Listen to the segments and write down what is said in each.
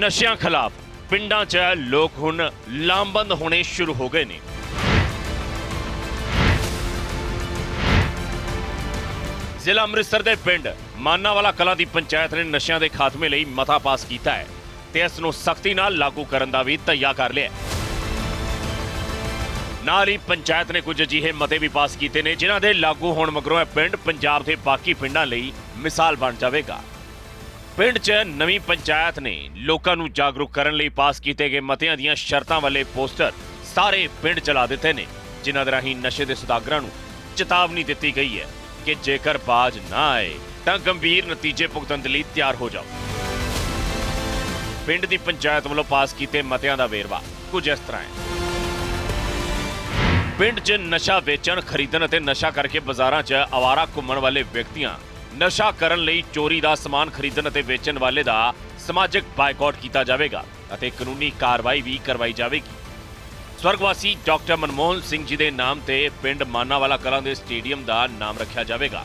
ਨਸ਼ਿਆਂ ਖਿਲਾਫ ਪਿੰਡਾਂ 'ਚ ਲੋਕ ਹੁਣ ਲਾਮਬੰਦ ਹੋਣੇ ਸ਼ੁਰੂ ਹੋ ਗਏ ਨੇ। ਜ਼ਿਲ੍ਹਾ ਅੰਮ੍ਰਿਤਸਰ ਦੇ ਪਿੰਡ ਮਾਨਾਵਾਲਾ ਕਲਾਂ ਦੀ ਪੰਚਾਇਤ ਨੇ ਨਸ਼ਿਆਂ ਦੇ ਖਾਤਮੇ ਲਈ ਮਤਾ ਪਾਸ ਕੀਤਾ ਹੈ ਤੇ ਇਸ ਨੂੰ ਸਖਤੀ ਨਾਲ ਲਾਗੂ ਕਰਨ ਦਾ ਵੀ ਤਈਆ ਕਰ ਲਿਆ ਨਾਲ ਹੀ ਪੰਚਾਇਤ ਨੇ ਕੁਝ ਅਜਿਹੇ ਮਤੇ ਵੀ ਪਾਸ ਕੀਤੇ ਨੇ ਜਿਨ੍ਹਾਂ ਦੇ ਲਾਗੂ ਹੋਣ ਮਗਰੋਂ ਇਹ ਪਿੰਡ ਪੰਜਾਬ ਦੇ ਬਾਕੀ ਪਿੰਡਾਂ ਲਈ ਮਿਸਾਲ ਬਣ ਜਾਵੇਗਾ। ਪਿੰਡ 'ਚ ਨਵੀਂ ਪੰਚਾਇਤ ਨੇ ਲੋਕਾਂ ਨੂੰ ਜਾਗਰੂਕ ਕਰਨ ਲਈ ਪਾਸ ਕੀਤੇ ਗਏ ਮਤਿਆਂ ਦੀਆਂ ਸ਼ਰਤਾਂ ਵਾਲੇ ਪੋਸਟਰ ਸਾਰੇ ਪਿੰਡ ਚਲਾ ਦਿੱਤੇ ਨੇ, ਜਿਨ੍ਹਾਂ ਦੇ ਰਾਹੀਂ ਨਸ਼ੇ ਦੇ ਸੁਦਾਗਰਾਂ ਨੂੰ ਚੇਤਾਵਨੀ ਦਿੱਤੀ ਗਈ ਹੈ ਕਿ ਜੇਕਰ ਬਾਜ ਨਾ ਆਏ, ਤਾਂ ਗੰਭੀਰ ਨਤੀਜੇ ਭੁਗਤਣ ਦੇ ਲਈ ਤਿਆਰ ਹੋ ਜਾਓ। ਪਿੰਡ ਦੀ ਪੰਚਾਇਤ ਵੱਲੋਂ ਪਾਸ ਕੀਤੇ ਮਤਿਆਂ ਦਾ ਵੇਰਵਾ ਕੁਝ ਇਸ ਤਰ੍ਹਾਂ ਹੈ। ਪਿੰਡ 'ਚ ਨਸ਼ਾ ਵੇਚਣ, ਖਰੀਦਣ ਅਤੇ ਨਸ਼ਾ ਕਰਕੇ ਬਾਜ਼ਾਰਾਂ 'ਚ ਆਵਾਰਾ ਘੁੰਮਣ ਵਾਲੇ ਵਿਅਕਤੀਆਂ ਨਸ਼ਾ ਕਰਨ ਲਈ ਚੋਰੀ ਦਾ ਸਮਾਨ ਖਰੀਦਣ ਅਤੇ ਵੇਚਣ ਵਾਲੇ ਦਾ ਸਮਾਜਿਕ ਬਾਈਕਾਟ ਕੀਤਾ ਜਾਵੇਗਾ ਅਤੇ ਕਾਨੂੰਨੀ ਕਾਰਵਾਈ ਵੀ ਕਰਵਾਈ ਜਾਵੇਗੀ। ਸਵਰਗਵਾਸੀ ਡਾਕਟਰ ਮਨਮੋਹਨ ਸਿੰਘ ਜੀ ਦੇ ਨਾਮ ਤੇ ਪਿੰਡ ਮਾਨਾਵਾਲਾ ਕਲਾਂ ਦੇ ਸਟੇਡੀਅਮ ਦਾ ਨਾਮ ਰੱਖਿਆ ਜਾਵੇਗਾ।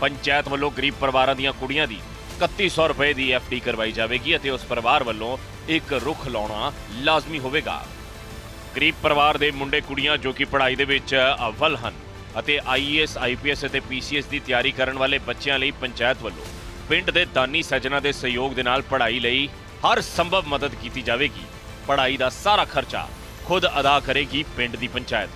ਪੰਚਾਇਤ ਵੱਲੋਂ ਗਰੀਬ ਪਰਿਵਾਰਾਂ ਦੀਆਂ ਕੁੜੀਆਂ ਦੀ 3100 ਰੁਪਏ ਦੀ ਐਫਡੀ ਕਰਵਾਈ ਜਾਵੇਗੀ ਅਤੇ ਉਸ ਪਰਿਵਾਰ ਵੱਲੋਂ ਇੱਕ ਰੁੱਖ ਲਾਉਣਾ ਲਾਜ਼ਮੀ ਹੋਵੇਗਾ। ਗਰੀਬ ਪਰਿਵਾਰ ਦੇ ਮੁੰਡੇ ਕੁੜੀਆਂ ਜੋ ਕਿ ਪੜ੍ਹਾਈ ਦੇ ਵਿੱਚ ਅਵਲ ਹਨ ਅਤੇ ਆਈਏਐਸ ਆਈਪੀਐਸ ਅਤੇ ਪੀਸੀਐਸ ਦੀ ਤਿਆਰੀ ਕਰਨ ਵਾਲੇ ਬੱਚਿਆਂ ਲਈ ਪੰਚਾਇਤ ਵੱਲੋਂ ਪਿੰਡ ਦੇ ਦਾਨੀ ਸੱਜਣਾ ਦੇ ਸਹਿਯੋਗ ਦੇ ਨਾਲ ਪੜ੍ਹਾਈ ਲਈ ਹਰ ਸੰਭਵ ਮਦਦ ਕੀਤੀ ਜਾਵੇਗੀ। ਪੜ੍ਹਾਈ ਦਾ ਸਾਰਾ ਖਰਚਾ ਖੁਦ ਅਦਾ ਕਰੇਗੀ ਪਿੰਡ ਦੀ ਪੰਚਾਇਤ।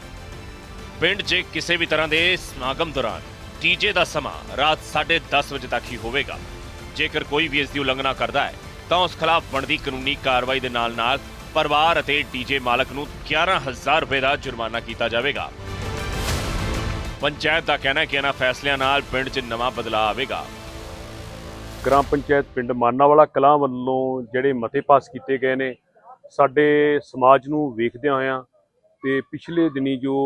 ਪਿੰਡ 'ਚ ਕਿਸੇ ਵੀ ਤਰ੍ਹਾਂ ਦੇ ਸਮਾਗਮ ਦੌਰਾਨ ਡੀਜੇ ਦਾ ਸਮਾਂ ਰਾਤ 10:30 ਵਜੇ ਤੱਕ ਹੀ ਹੋਵੇਗਾ। ਜੇਕਰ ਕੋਈ ਵੀ ਇਸ ਦੀ ਉਲੰਘਣਾ ਕਰਦਾ ਹੈ, ਤਾਂ ਉਸ ਖਿਲਾਫ ਬਣਦੀ ਕਾਨੂੰਨੀ ਕਾਰਵਾਈ ਦੇ ਨਾਲ-ਨਾਲ ਪਰਿਵਾਰ ਅਤੇ ਡੀਜੇ ਮਾਲਕ ਨੂੰ 11000 ਰੁਪਏ ਦਾ ਜੁਰਮਾਨਾ ਕੀਤਾ ਜਾਵੇਗਾ। ਪੰਚਾਇਤ ਦਾ ਕਹਿਣਾ ਹੈ ਕਿ ਇਹਨਾਂ ਫੈਸਲਿਆਂ ਨਾਲ ਪਿੰਡ 'ਚ ਨਵਾਂ ਬਦਲਾਅ ਆਵੇਗਾ। ਗ੍ਰਾਮ ਪੰਚਾਇਤ ਪਿੰਡ ਮਾਨਾਵਾਲਾ ਕਲਾਂ ਵੱਲੋਂ ਜਿਹੜੇ ਮਤੇ ਪਾਸ ਕੀਤੇ ਗਏ ਨੇ, ਸਾਡੇ ਸਮਾਜ ਨੂੰ ਵੇਖਦਿਆਂ ਹੋਇਆਂ ਤੇ ਪਿਛਲੇ ਦਿਨੀ ਜੋ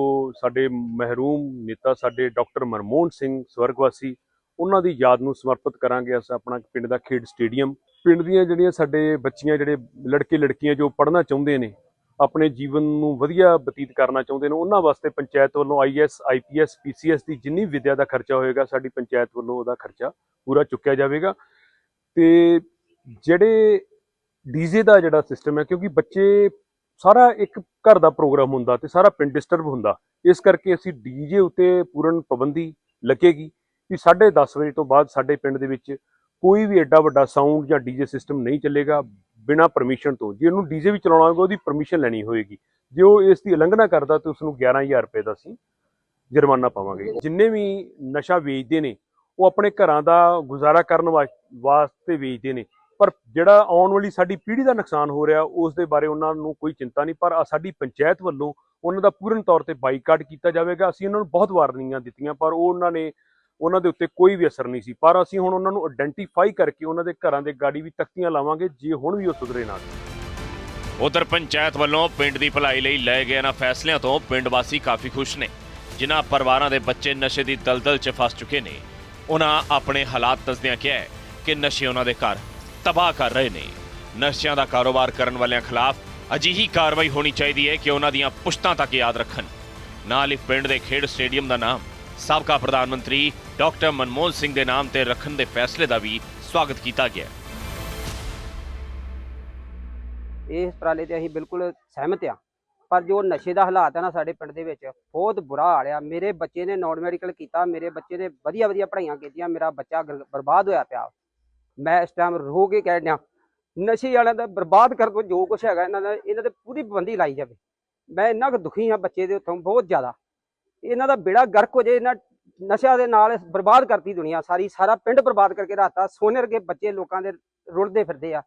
ਸਾਡੇ ਮਹਿਰੂਮ ਨੇਤਾ ਸਾਡੇ ਡਾਕਟਰ ਮਨਮੋਹਨ ਸਿੰਘ ਸਵਰਗਵਾਸੀ, ਉਹਨਾਂ ਦੀ ਯਾਦ ਨੂੰ ਸਮਰਪਿਤ ਕਰਾਂਗੇ ਅਸੀਂ ਆਪਣਾ ਪਿੰਡ ਦਾ ਖੇਡ ਸਟੇਡੀਅਮ। ਪਿੰਡ ਦੀਆਂ ਜਿਹੜੀਆਂ ਸਾਡੇ ਬੱਚੀਆਂ, ਜਿਹੜੇ ਲੜਕੇ ਲੜਕੀਆਂ ਜੋ ਪੜ੍ਹਨਾ ਚਾਹੁੰਦੇ ਨੇ ਆਪਣੇ ਜੀਵਨ ਨੂੰ ਵਧੀਆ ਬਤੀਤ ਕਰਨਾ ਚਾਹੁੰਦੇ ਨੇ, ਉਹਨਾਂ ਵਾਸਤੇ ਪੰਚਾਇਤ ਵੱਲੋਂ ਆਈਐਸ ਆਈਪੀਐਸ ਪੀਸੀਐਸ ਦੀ ਜਿੰਨੀ ਵਿਦਿਆ ਦਾ ਖਰਚਾ ਹੋਏਗਾ, ਸਾਡੀ ਪੰਚਾਇਤ ਵੱਲੋਂ ਉਹਦਾ ਖਰਚਾ ਪੂਰਾ ਚੁੱਕਿਆ ਜਾਵੇਗਾ। ਤੇ ਜਿਹੜੇ ਡੀਜੇ ਦਾ ਜਿਹੜਾ ਸਿਸਟਮ ਹੈ, ਕਿਉਂਕਿ ਬੱਚੇ ਸਾਰਾ ਇੱਕ ਘਰ ਦਾ ਪ੍ਰੋਗਰਾਮ ਹੁੰਦਾ ਤੇ ਸਾਰਾ ਪਿੰਡ ਡਿਸਟਰਬ ਹੁੰਦਾ, ਇਸ ਕਰਕੇ ਅਸੀਂ ਡੀਜੇ ਉੱਤੇ ਪੂਰਨ ਪਾਬੰਦੀ ਲੱਗੇਗੀ ਕਿ 10:30 ਵਜੇ ਤੋਂ ਬਾਅਦ ਸਾਡੇ ਪਿੰਡ ਦੇ ਵਿੱਚ ਕੋਈ ਵੀ ਐਡਾ ਵੱਡਾ ਸਾਊਂਡ ਜਾਂ ਡੀਜੇ ਸਿਸਟਮ ਨਹੀਂ ਚੱਲੇਗਾ। ਬਿਨਾਂ ਪਰਮਿਸ਼ਨ ਤੋਂ, ਜੇ ਉਹਨੂੰ ਡੀਜੇ ਵੀ ਚਲਾਉਣਾ ਹੋਵੇਗਾ ਉਹਦੀ ਪਰਮਿਸ਼ਨ ਲੈਣੀ ਹੋਏਗੀ। ਜੇ ਉਹ ਇਸ ਦੀ ਉਲੰਘਣਾ ਕਰਦਾ ਤੇ ਉਸ ਨੂੰ 11000 ਰੁਪਏ ਦਾ ਅਸੀਂ ਜੁਰਮਾਨਾ ਪਾਵਾਂਗੇ। ਜਿੰਨੇ ਵੀ ਨਸ਼ਾ ਵੇਚਦੇ ਨੇ, ਉਹ ਆਪਣੇ ਘਰਾਂ ਦਾ ਗੁਜ਼ਾਰਾ ਕਰਨ ਵਾਸਤੇ ਵੇਚਦੇ ਨੇ। ਪਰ ਜਿਹੜਾ ਆਉਣ ਵਾਲੀ ਸਾਡੀ ਪੀੜ੍ਹੀ ਦਾ ਨੁਕਸਾਨ ਹੋ ਰਿਹਾ, ਉਸ ਦੇ ਬਾਰੇ ਉਹਨਾਂ ਨੂੰ ਕੋਈ ਚਿੰਤਾ ਨਹੀਂ। ਪਰ ਸਾਡੀ ਪੰਚਾਇਤ ਵੱਲੋਂ ਉਹਨਾਂ ਦਾ ਪੂਰਨ ਤੌਰ ਤੇ ਬਾਈਕਾਟ ਕੀਤਾ ਜਾਵੇਗਾ। ਅਸੀਂ ਉਹਨਾਂ ਨੂੰ ਬਹੁਤ ਵਾਰਨਿੰਗਾਂ ਦਿੱਤੀਆਂ, ਪਰ ਉਹ ਉਹਨਾਂ ਨੇ ਉਹਨਾਂ ਦੇ ਉੱਤੇ ਕੋਈ ਵੀ ਅਸਰ ਨਹੀਂ ਸੀ। ਪਰ ਅਸੀਂ ਹੁਣ ਉਹਨਾਂ ਨੂੰ ਆਇਡੈਂਟੀਫਾਈ ਕਰਕੇ ਉਹਨਾਂ ਦੇ ਘਰਾਂ ਦੇ ਗਾੜੀ ਵੀ ਤਖਤੀਆਂ ਲਾਵਾਂਗੇ, ਜੇ ਹੁਣ ਵੀ ਉਹ ਸੁਧਰੇ ਨਾ ਉਧਰ ਪੰਚਾਇਤ ਵੱਲੋਂ ਪਿੰਡ ਦੀ ਭਲਾਈ ਲਈ ਲਏ ਗਏ ਇਹਨਾਂ ਫੈਸਲਿਆਂ ਤੋਂ ਪਿੰਡ ਵਾਸੀ ਕਾਫੀ ਖੁਸ਼ ਨੇ। ਜਿਨ੍ਹਾਂ ਪਰਿਵਾਰਾਂ ਦੇ ਬੱਚੇ ਨਸ਼ੇ ਦੀ ਦਲਦਲ 'ਚ ਫਸ ਚੁੱਕੇ ਨੇ, ਉਹਨਾਂ ਆਪਣੇ ਹਾਲਾਤ ਦੱਸਦਿਆਂ ਕਿਹਾ ਕਿ ਨਸ਼ੇ ਉਹਨਾਂ ਦੇ ਘਰ ਤਬਾਹ ਕਰ ਰਹੇ ਨੇ। ਨਸ਼ਿਆਂ ਦਾ ਕਾਰੋਬਾਰ ਕਰਨ ਵਾਲਿਆਂ ਖਿਲਾਫ ਅਜਿਹੀ ਕਾਰਵਾਈ ਹੋਣੀ ਚਾਹੀਦੀ ਹੈ ਕਿ ਉਹਨਾਂ ਦੀਆਂ ਪੁਸ਼ਤਾਂ ਤੱਕ ਯਾਦ ਰੱਖਣ। ਨਾਲ ਹੀ ਪਿੰਡ ਦੇ ਖੇਡ ਸਟੇਡੀਅਮ ਦਾ ਨਾਮ ਸਾਬਕਾ ਪ੍ਰਧਾਨ ਮੰਤਰੀ ਡਾਕਟਰ ਮਨਮੋਹਨ ਸਿੰਘ ਦੇ ਨਾਮ ਤੇ ਰੱਖਣ ਦੇ ਫੈਸਲੇ ਦਾ ਵੀ ਸਵਾਗਤ ਕੀਤਾ ਗਿਆ ਇਸ ਉਪਰਾਲੇ ਤੇ ਅਸੀਂ ਬਿਲਕੁਲ ਸਹਿਮਤ ਆ ਪਰ ਜੋ ਨਸ਼ੇ ਦਾ ਹਾਲਾਤ ਹੈ ਨਾ ਸਾਡੇ ਪਿੰਡ ਦੇ ਵਿੱਚ, ਬਹੁਤ ਬੁਰਾ ਹਾਲ ਆ। ਮੇਰੇ ਬੱਚੇ ਨੇ ਨਾਨ ਮੈਡੀਕਲ ਕੀਤਾ, ਮੇਰੇ ਬੱਚੇ ਨੇ ਵਧੀਆ ਵਧੀਆ ਪੜ੍ਹਾਈਆਂ ਕੀਤੀਆਂ, ਮੇਰਾ ਬੱਚਾ ਗਰ- ਬਰਬਾਦ ਹੋਇਆ ਪਿਆ। ਮੈਂ ਇਸ ਟਾਈਮ ਰੋ ਕੇ ਕਹਿ ਰਿਹਾ ਨਸ਼ੇ ਵਾਲਿਆਂ ਦਾ ਬਰਬਾਦ ਕਰਨ ਤੋਂ ਜੋ ਕੁਝ ਹੈਗਾ, ਇਹਨਾਂ ਦਾ ਇਹਨਾਂ ਤੇ ਪੂਰੀ ਪਾਬੰਦੀ ਲਾਈ ਜਾਵੇ। ਮੈਂ ਇੰਨਾ ਕੁ ਦੁਖੀ ਹਾਂ ਬੱਚੇ ਦੇ ਉੱਤੋਂ, ਬਹੁਤ ਜ਼ਿਆਦਾ। ਇਹਨਾਂ ਦਾ ਬੇੜਾ ਗਰਕ ਹੋ ਜੇ ਇਹਨਾਂ ਨਸ਼ਿਆਂ ਦੇ ਨਾਲ ਬਰਬਾਦ ਕਰਤੀ ਦੁਨੀਆ ਸਾਰੀ, ਸਾਰਾ ਪਿੰਡ ਬਰਬਾਦ ਕਰਕੇ ਰਾਤਾ ਸੋਨੇ ਵਰਗੇ ਬੱਚੇ ਲੋਕਾਂ ਦੇ ਰੁਲਦੇ ਫਿਰਦੇ ਆ।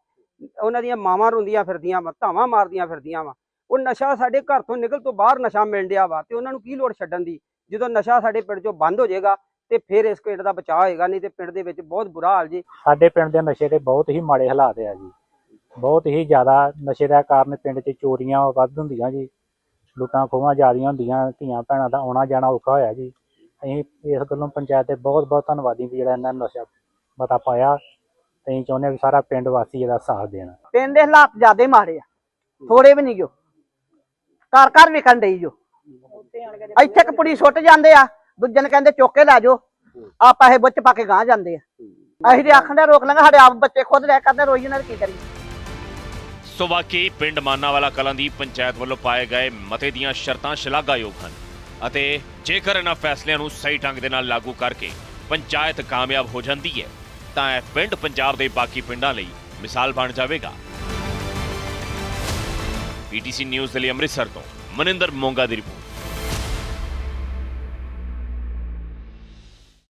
ਉਹਨਾਂ ਦੀਆਂ ਮਾਵਾਂ ਰੋਂਦੀਆਂ ਫਿਰਦੀਆਂ ਵਾ, ਧਾਵਾਂ ਮਾਰਦੀਆਂ ਫਿਰਦੀਆਂ ਵਾ। ਉਹ ਨਸ਼ਾ ਸਾਡੇ ਘਰ ਤੋਂ ਨਿਕਲ ਤੋਂ ਬਾਹਰ ਨਸ਼ਾ ਮਿਲ ਡਿਆ ਵਾ ਤੇ ਉਹਨਾਂ ਨੂੰ ਕੀ ਲੋੜ ਛੱਡਣ ਦੀ? ਜਦੋਂ ਨਸ਼ਾ ਸਾਡੇ ਪਿੰਡ ਚੋਂ ਬੰਦ ਹੋ ਜਾਏਗਾ ਤੇ ਫਿਰ ਇਸ ਪਿੰਡ ਦਾ ਬਚਾਅ ਹੋਏਗਾ, ਨਹੀਂ ਤੇ ਪਿੰਡ ਦੇ ਵਿੱਚ ਬਹੁਤ ਬੁਰਾ ਹਾਲ ਜੀ। ਸਾਡੇ ਪਿੰਡ ਦੇ ਨਸ਼ੇ ਦੇ ਬਹੁਤ ਹੀ ਮਾੜੇ ਹਾਲਾਤ ਆ ਜੀ। ਬਹੁਤ ਹੀ ਜ਼ਿਆਦਾ ਨਸ਼ੇ ਦਾ ਕਾਰਨ ਪਿੰਡ 'ਚ ਚੋਰੀਆਂ ਵੱਧ ਹੁੰਦੀਆਂ ਜੀ। ਲੁੱਟਾਂ ਖੋਹਾਂ ਜ਼ਿਆਦੀਆਂ ਹੁੰਦੀਆਂ, ਧੀਆਂ ਭੈਣਾਂ ਦਾ ਆਉਣਾ ਜਾਣਾ ਔਖਾ ਹੋਇਆ ਜੀ। ਅਸੀਂ ਇਸ ਗੱਲੋਂ ਪੰਚਾਇਤ ਦੇ ਬਹੁਤ ਬਹੁਤ ਧੰਨਵਾਦੀ ਵੀ ਜਿਹੜਾ ਇਹਨਾਂ ਨੇ ਨਸ਼ਾ ਪਤਾ ਪਾਇਆ। ਤੇ ਅਸੀਂ ਚਾਹੁੰਦੇ ਹਾਂ ਵੀ ਸਾਰਾ ਪਿੰਡ ਵਾਸੀ ਇਹਦਾ ਸਾਥ ਦੇਣ। ਪਿੰਡ ਦੇ ਹਾਲਾਤ ਜ਼ਿਆਦੇ ਮਾੜੇ ਆ। ਥੋੜੇ ਵੀ ਨਹੀਂ ਜੋ। ਘਰ ਘਰ ਵਿਕਣ ਡਈ ਜੋ। ਇੱਥੇ ਕਪੜੀ ਸੁੱਟ ਜਾਂਦੇ ਆ, ਦੂਜੇ ਨੂੰ ਕਹਿੰਦੇ ਚੁੱਕ ਕੇ ਲੈ ਜਾਓ। ਆ ਪੈਸੇ ਬੁੱਚ ਪਾ ਕੇ ਗਾਂ ਜਾਂਦੇ ਆ। ਅਸੀਂ ਤੇ ਆਖਣ ਦੇ ਰੋਕ ਲਾਂਗੇ, ਸਾਡੇ ਆਪ ਬੱਚੇ ਖੁਦ ਰਹਿ ਕਰਦੇ ਰੋਈ ਇਹਨਾਂ ਦੇ ਕੀ ਕਰੀਏ? ਸੋ ਵਾਕਈ ਪਿੰਡ ਮਾਨਾਵਾਲਾ ਕਲਾਂ ਦੀ ਪੰਚਾਇਤ ਵੱਲੋਂ ਪਾਏ ਗਏ ਮਤੇ ਦੀਆਂ ਸ਼ਰਤਾਂ ਸ਼ਲਾਘਾਯੋਗ ਹਨ ਅਤੇ ਜੇਕਰ ਇਹਨਾਂ ਫੈਸਲਿਆਂ ਨੂੰ ਸਹੀ ਢੰਗ ਦੇ ਨਾਲ ਲਾਗੂ ਕਰਕੇ ਪੰਚਾਇਤ ਕਾਮਯਾਬ ਹੋ ਜਾਂਦੀ ਹੈ, ਤਾਂ ਇਹ ਪਿੰਡ ਪੰਜਾਬ ਦੇ ਬਾਕੀ ਪਿੰਡਾਂ ਲਈ ਮਿਸਾਲ ਬਣ ਜਾਵੇਗਾ। ਪੀਟੀਸੀ ਨਿਊਜ਼ ਦੇ ਲਈ ਅੰਮ੍ਰਿਤਸਰ ਤੋਂ ਮਨਿੰਦਰ ਮੋਂਗਾ ਦੀ ਰਿਪੋਰਟ।